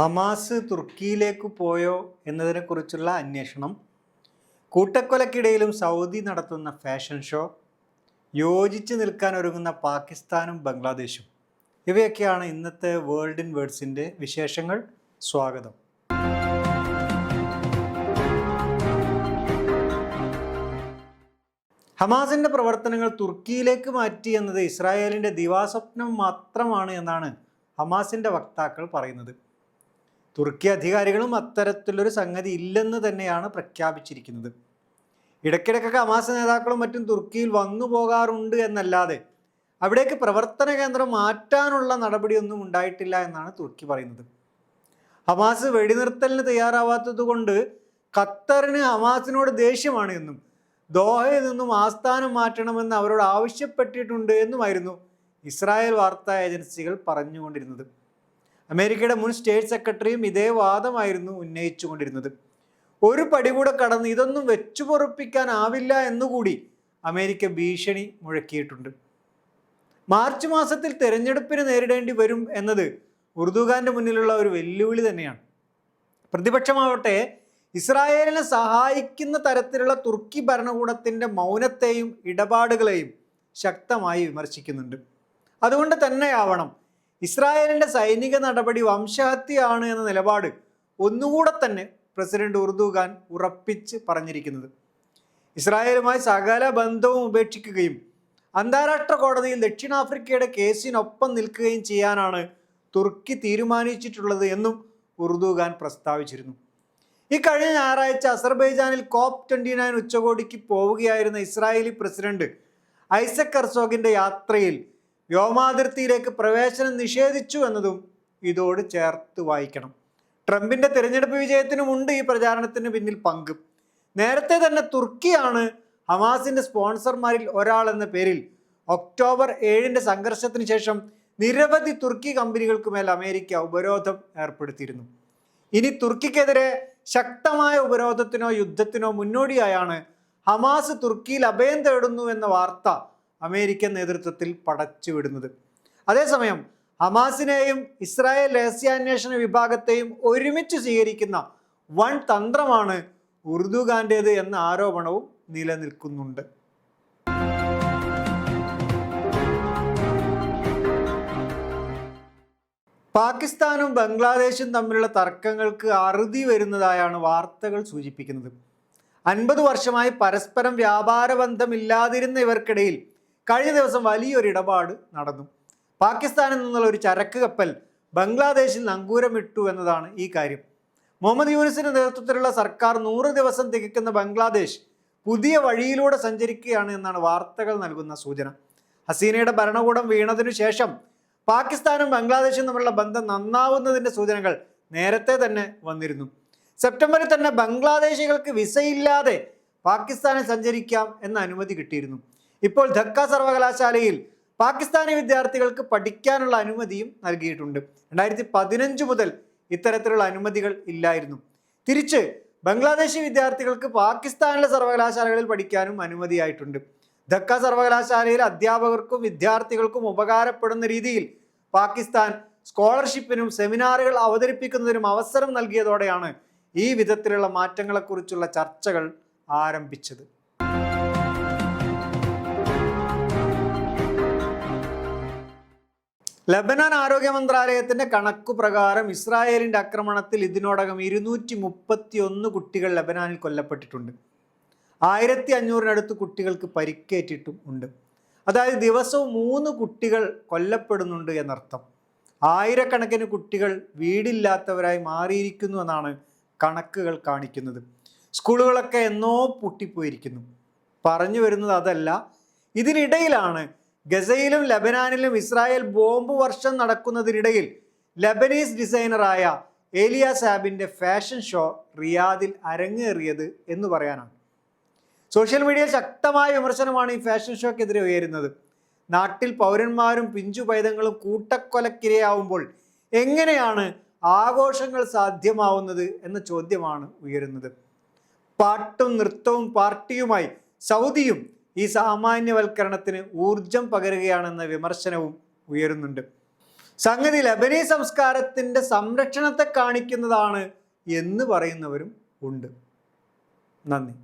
Hamas തുർക്കിയിലേക്ക് പോയോ എന്നതിനെക്കുറിച്ചുള്ള അന്വേഷണം കൂട്ടക്കൊലക്കിടയിലും സൗദി നടത്തുന്ന ഫാഷൻ ഷോ യോജിച്ച് നിൽക്കാൻ ഒരുങ്ങുന്ന പാകിസ്ഥാനും ബംഗ്ലാദേശും. ഇവയൊക്കെയാണ് ഇന്നത്തെ വേൾഡ് ഇൻ വേർഡ്സിന്റെ വിശേഷങ്ങൾ. സ്വാഗതം. ഹമാസിന്റെ പ്രവർത്തനങ്ങൾ തുർക്കിയിലേക്ക് മാറ്റി എന്നത് ഇസ്രായേലിന്റെ ദിവാസ്വപ്നം മാത്രമാണ് എന്നാണ് ഹമാസിന്റെ വക്താക്കൾ പറയുന്നത്. തുർക്കി അധികാരികളും അത്തരത്തിലൊരു സംഗതി ഇല്ലെന്ന് തന്നെയാണ് പ്രഖ്യാപിച്ചിരിക്കുന്നത്. ഇടയ്ക്കിടയ്ക്കൊക്കെ അമാസ നേതാക്കളും മറ്റും തുർക്കിയിൽ വന്നു പോകാറുണ്ട് എന്നല്ലാതെ അവിടേക്ക് പ്രവർത്തന കേന്ദ്രം മാറ്റാനുള്ള നടപടിയൊന്നും ഉണ്ടായിട്ടില്ല എന്നാണ് തുർക്കി പറയുന്നത്. ഹമാസ് വെടിനിർത്തലിന് തയ്യാറാവാത്തത് കൊണ്ട് ഖത്തറിന് ഹമാസിനോട് ദേഷ്യമാണ് എന്നും ദോഹയിൽ നിന്നും ആസ്ഥാനം മാറ്റണമെന്ന് അവരോട് ആവശ്യപ്പെട്ടിട്ടുണ്ട് എന്നുമായിരുന്നു ഇസ്രായേൽ വാർത്താ ഏജൻസികൾ പറഞ്ഞുകൊണ്ടിരുന്നത്. അമേരിക്കയുടെ മുൻ സ്റ്റേറ്റ് സെക്രട്ടറിയും ഇതേ വാദമായിരുന്നു ഉന്നയിച്ചുകൊണ്ടിരുന്നത്. ഒരു പടി കൂടെ കടന്ന് ഇതൊന്നും വെച്ചു പൊറുപ്പിക്കാനാവില്ല എന്നുകൂടി അമേരിക്ക ഭീഷണി മുഴക്കിയിട്ടുണ്ട്. മാർച്ച് മാസത്തിൽ തെരഞ്ഞെടുപ്പിന് നേരിടേണ്ടി വരും എന്നത് ഉറുദുഖാന്റെ മുന്നിലുള്ള ഒരു വെല്ലുവിളി തന്നെയാണ്. പ്രതിപക്ഷമാവട്ടെ ഇസ്രായേലിനെ സഹായിക്കുന്ന തരത്തിലുള്ള തുർക്കി ഭരണകൂടത്തിന്റെ മൗനത്തെയും ഇടപാടുകളെയും ശക്തമായി വിമർശിക്കുന്നുണ്ട്. അതുകൊണ്ട് തന്നെയാവണം ഇസ്രായേലിന്റെ സൈനിക നടപടി വംശഹത്യയാണ് എന്ന നിലപാട് ഒന്നുകൂടെ തന്നെ പ്രസിഡന്റ് ഉർദുഖാൻ ഉറപ്പിച്ച് പറഞ്ഞിരിക്കുന്നത്. ഇസ്രായേലുമായി സകല ബന്ധവും ഉപേക്ഷിക്കുകയും അന്താരാഷ്ട്ര കോടതിയിൽ ദക്ഷിണാഫ്രിക്കയുടെ കേസിനൊപ്പം നിൽക്കുകയും ചെയ്യാനാണ് തുർക്കി തീരുമാനിച്ചിട്ടുള്ളത് എന്നും ഉർദുഖാൻ പ്രസ്താവിച്ചിരുന്നു. ഈ കഴിഞ്ഞ ഞായറാഴ്ച അസർബൈജാനിൽ കോപ്പ് ട്വന്റി നയൻ ഉച്ചകോടിക്ക് പോവുകയായിരുന്ന ഇസ്രായേലി പ്രസിഡന്റ് ഐസക് കർസോഗിന്റെ യാത്രയിൽ വ്യോമാതിർത്തിയിലേക്ക് പ്രവേശനം നിഷേധിച്ചു എന്നതും ഇതോട് ചേർത്ത് വായിക്കണം. ട്രംപിന്റെ തിരഞ്ഞെടുപ്പ് വിജയത്തിനുമുണ്ട് ഈ പ്രചാരണത്തിന് പിന്നിൽ പങ്ക്. നേരത്തെ തന്നെ തുർക്കിയാണ് ഹമാസിന്റെ സ്പോൺസർമാരിൽ ഒരാൾ എന്ന പേരിൽ ഒക്ടോബർ ഏഴിന്റെ സംഘർഷത്തിന് ശേഷം നിരവധി തുർക്കി കമ്പനികൾക്ക് മേൽ അമേരിക്ക ഉപരോധം ഏർപ്പെടുത്തിയിരുന്നു. ഇനി തുർക്കിക്കെതിരെ ശക്തമായ ഉപരോധത്തിനോ യുദ്ധത്തിനോ മുന്നോടിയായാണ് ഹമാസ് തുർക്കിയിൽ അഭയം തേടുന്നു എന്ന വാർത്ത അമേരിക്കൻ നേതൃത്വത്തിൽ പടച്ചുവിടുന്നത് അതേസമയം ഹമാസിനെയും ഇസ്രായേൽ രഹസ്യാന്വേഷണ വിഭാഗത്തെയും ഒരുമിച്ച് സ്വീകരിക്കുന്ന വൺ തന്ത്രമാണ് ഉർദുഖാന്റേത് എന്ന ആരോപണവും നിലനിൽക്കുന്നുണ്ട്. പാകിസ്ഥാനും ബംഗ്ലാദേശും തമ്മിലുള്ള തർക്കങ്ങൾക്ക് അറുതി വരുന്നതായാണ് വാർത്തകൾ സൂചിപ്പിക്കുന്നത്. അൻപത് വർഷമായി പരസ്പരം വ്യാപാര ബന്ധമില്ലാതിരുന്ന ഇവർക്കിടയിൽ കഴിഞ്ഞ ദിവസം വലിയൊരു ഇടപാട് നടന്നു. പാകിസ്ഥാനിൽ നിന്നുള്ള ഒരു ചരക്ക് കപ്പൽ ബംഗ്ലാദേശിൽ നങ്കൂരമിട്ടു എന്നതാണ് ഈ കാര്യം. മുഹമ്മദ് യൂനിസിന്റെ നേതൃത്വത്തിലുള്ള സർക്കാർ നൂറ് ദിവസം തികക്കുന്ന ബംഗ്ലാദേശ് പുതിയ വഴിയിലൂടെ സഞ്ചരിക്കുകയാണ് എന്നാണ് വാർത്തകൾ നൽകുന്ന സൂചന. ഹസീനയുടെ ഭരണകൂടം വീണതിനു ശേഷം പാകിസ്ഥാനും ബംഗ്ലാദേശും തമ്മിലുള്ള ബന്ധം നന്നാവുന്നതിന്റെ സൂചനകൾ നേരത്തെ തന്നെ വന്നിരുന്നു. സെപ്റ്റംബറിൽ തന്നെ ബംഗ്ലാദേശികൾക്ക് വിസയില്ലാതെ പാകിസ്ഥാനിൽ സഞ്ചരിക്കാം എന്ന അനുമതി കിട്ടിയിരുന്നു. ഇപ്പോൾ ധക്ക സർവകലാശാലയിൽ പാകിസ്ഥാനി വിദ്യാർത്ഥികൾക്ക് പഠിക്കാനുള്ള അനുമതിയും നൽകിയിട്ടുണ്ട്. രണ്ടായിരത്തി പതിനഞ്ച് മുതൽ ഇത്തരത്തിലുള്ള അനുമതികൾ ഇല്ലായിരുന്നു. തിരിച്ച് ബംഗ്ലാദേശി വിദ്യാർത്ഥികൾക്ക് പാകിസ്ഥാനിലെ സർവകലാശാലകളിൽ പഠിക്കാനും അനുമതിയായിട്ടുണ്ട്. ധക്ക സർവകലാശാലയിൽ അധ്യാപകർക്കും വിദ്യാർത്ഥികൾക്കും ഉപകാരപ്പെടുന്ന രീതിയിൽ പാകിസ്ഥാൻ സ്കോളർഷിപ്പിനും സെമിനാറുകൾ അവതരിപ്പിക്കുന്നതിനും അവസരം നൽകിയതോടെയാണ് ഈ വിധത്തിലുള്ള മാറ്റങ്ങളെക്കുറിച്ചുള്ള ചർച്ചകൾ ആരംഭിച്ചത്. ലബനാൻ ആരോഗ്യ മന്ത്രാലയത്തിന്റെ കണക്കു പ്രകാരം ഇസ്രായേലിന്റെ ആക്രമണത്തിൽ ഇതിനോടകം ഇരുന്നൂറ്റി മുപ്പത്തി ഒന്ന് കുട്ടികൾ ലബനാനിൽ കൊല്ലപ്പെട്ടിട്ടുണ്ട്. ആയിരത്തി അഞ്ഞൂറിനടുത്ത് കുട്ടികൾക്ക് പരിക്കേറ്റിട്ടും ഉണ്ട്. അതായത് ദിവസവും മൂന്ന് കുട്ടികൾ കൊല്ലപ്പെടുന്നുണ്ട് എന്നർത്ഥം. ആയിരക്കണക്കിന് കുട്ടികൾ വീടില്ലാത്തവരായി മാറിയിരിക്കുന്നു എന്നാണ് കണക്കുകൾ കാണിക്കുന്നത്. സ്കൂളുകളൊക്കെ എന്നോ പൊട്ടിപ്പോയിരിക്കുന്നു. പറഞ്ഞു വരുന്നത് അതല്ല. ഇതിനിടയിലാണ് ഗസയിലും ലബനാനിലും ഇസ്രായേൽ ബോംബ് വർഷം നടക്കുന്നതിനിടയിൽ ലബനീസ് ഡിസൈനറായ ഏലിയ സാബിന്റെ ഫാഷൻ ഷോ റിയാദിൽ അരങ്ങേറിയത് എന്ന് പറയാനാണ്. സോഷ്യൽ മീഡിയയിൽ ശക്തമായ വിമർശനമാണ് ഈ ഫാഷൻ ഷോക്കെതിരെ ഉയരുന്നത്. നാട്ടിൽ പൗരന്മാരും പിഞ്ചു പൈതങ്ങളും കൂട്ടക്കൊലക്കിരയാവുമ്പോൾ എങ്ങനെയാണ് ആഘോഷങ്ങൾ സാധ്യമാവുന്നത് എന്ന ചോദ്യമാണ് ഉയരുന്നത്. പാട്ടും നൃത്തവും പാർട്ടിയുമായി സൗദിയും ഈ സാമാന്യവൽക്കരണത്തിന് ഊർജം പകരുകയാണെന്ന വിമർശനവും ഉയരുന്നുണ്ട്. സംഗതി ലബനീ സംസ്കാരത്തിന്റെ സംരക്ഷണത്തെ കാണിക്കുന്നതാണ് എന്ന് പറയുന്നവരും ഉണ്ട്. നന്ദി.